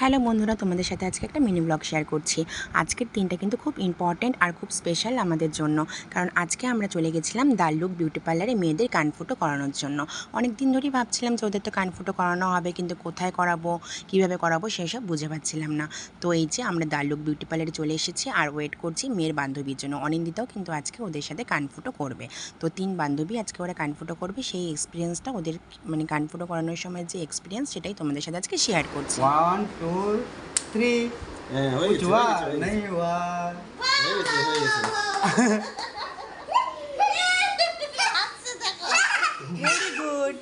Hello বন্ধুরা, তোমাদের সাথে আজকে একটা মিনি ব্লগ শেয়ার করছি। আজকের দিনটা কিন্তু খুব ইম্পর্ট্যান্ট আর খুব স্পেশাল আমাদের জন্য। কারণ আজকে আমরা চলে গেছিলাম দাল্লুক বিউটি পার্লারে মেয়েদের কানফুটো করানোর জন্য। অনেক দিন ধরেই ভাবছিলাম যে ওদের তো কানফুটো করানো হবে, কিন্তু কোথায় করাবো, কীভাবে করাবো সেসব বুঝে পাচ্ছিলাম না। তো এই যে আমরা দাল্লুক বিউটি পার্লারে চলে এসেছি আর ওয়েট করছি মেয়ের বান্ধবীর জন্য। অনিন্দিতাও কিন্তু আজকে ওদের সাথে কানফুটো করবে। তো তিন বান্ধবী আজকে ওরা কানফুটো করবে, সেই এক্সপিরিয়েন্সটা ওদের মানে কানফুটো করানোর সময় যে এক্সপিরিয়েন্স সেটাই তোমাদের সাথে আজকে শেয়ার করছি। ওয়ান টু থ্রি হ্যাঁ হয়ে গেছে हुआ হয়ে গেছে, नहीं हुआ হয়ে গেছে হয়ে গেছে ভেরি গুড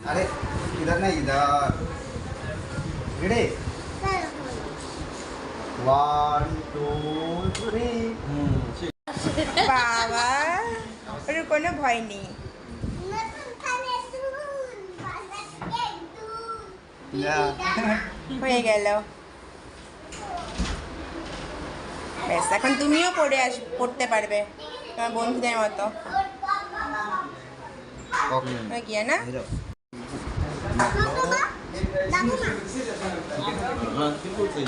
अरे इधर नहीं इधर रेडी वन टू थ्री হুম ঠিক বাবা ওর কোনো ভয় নেই হয়ে গেল ব্যাস এখন তুমিও পড়ে আস পড়তে পারবে তোমার বন্ধুদের মতো ओके হয়ে গিয়া না হ্যাঁ বিলকুল সহি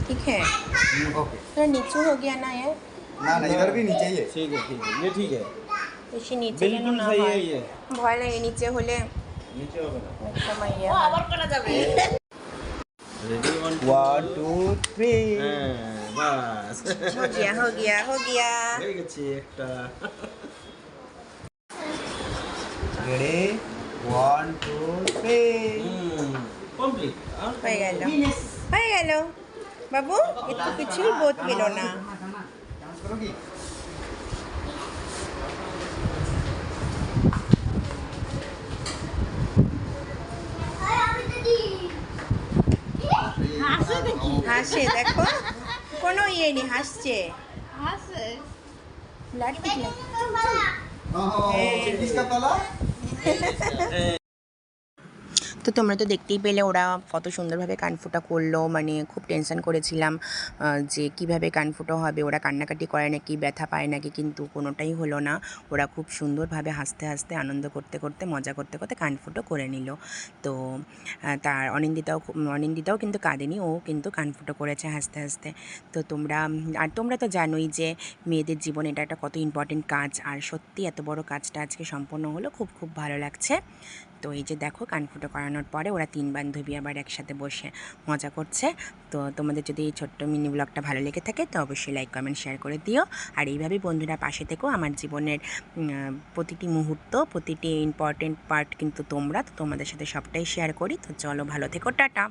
ठीक है ओके थोड़ा नीचे हो गया ना ये ना ना इधर भी नीचे ही है ঠিক আছে ঠিক আছে ये ঠিক है বেশি নিচে যেন না হয়। ভয় লাগে নিচে হলে নিচে হবে না। সময় ইয়ে আবার করা যাবে। রেডি ওয়ান টু থ্রি বাস। হো গিয়া হো গিয়া হো গিয়া। হয়ে গেছে একটা। Ready one two three complete হয়ে গেল। হয়ে গেল। বাবু একটু কিছুই বোধ পেল না হাসে দেখো। কোনো ইয়ে নেই হাসছে। ব্লাড তো তোমরা তো দেখতেই পেলে ওরা কত সুন্দরভাবে কানফুটা করল মানে খুব টেনশন করেছিলাম যে কীভাবে কানফুটো হবে, ওরা কান্নাকাটি করে নাকি, ব্যথা পায় নাকি, কিন্তু কোনোটাই হলো না। ওরা খুব সুন্দরভাবে হাসতে হাসতে, আনন্দ করতে করতে, মজা করতে করতে কানফুটো করে নিল। তো তার অনিন্দিতাও অনিন্দিতাও কিন্তু কাঁদেনি, ও কিন্তু কানফুটো করেছে হাসতে হাসতে। তো তোমরা, আর তোমরা তো জানোই যে মেয়েদের জীবনে এটা একটা কত ইম্পর্টেন্ট কাজ, আর সত্যি এত বড় কাজটা আজকে সম্পন্ন হলো, খুব খুব ভালো লাগছে। তো এই যে দেখো, কানফুটো করানোর পরে ওরা তিন বান্ধবী আবার একসাথে বসে মজা করছে। তো তোমাদের যদি এই ছোট্ট মিনি ব্লগটা ভালো লেগে থাকে, তো অবশ্যই লাইক কমেন্ট শেয়ার করে দিও। আর এইভাবেই বন্ধুরা পাশে থেকেও আমার জীবনের প্রতিটি মুহূর্ত, প্রতিটি ইম্পর্টেন্ট পার্ট কিন্তু তোমরা। তো তোমাদের সাথে সবটাই শেয়ার করি। তো চলো ভালো থেকো, টাটা।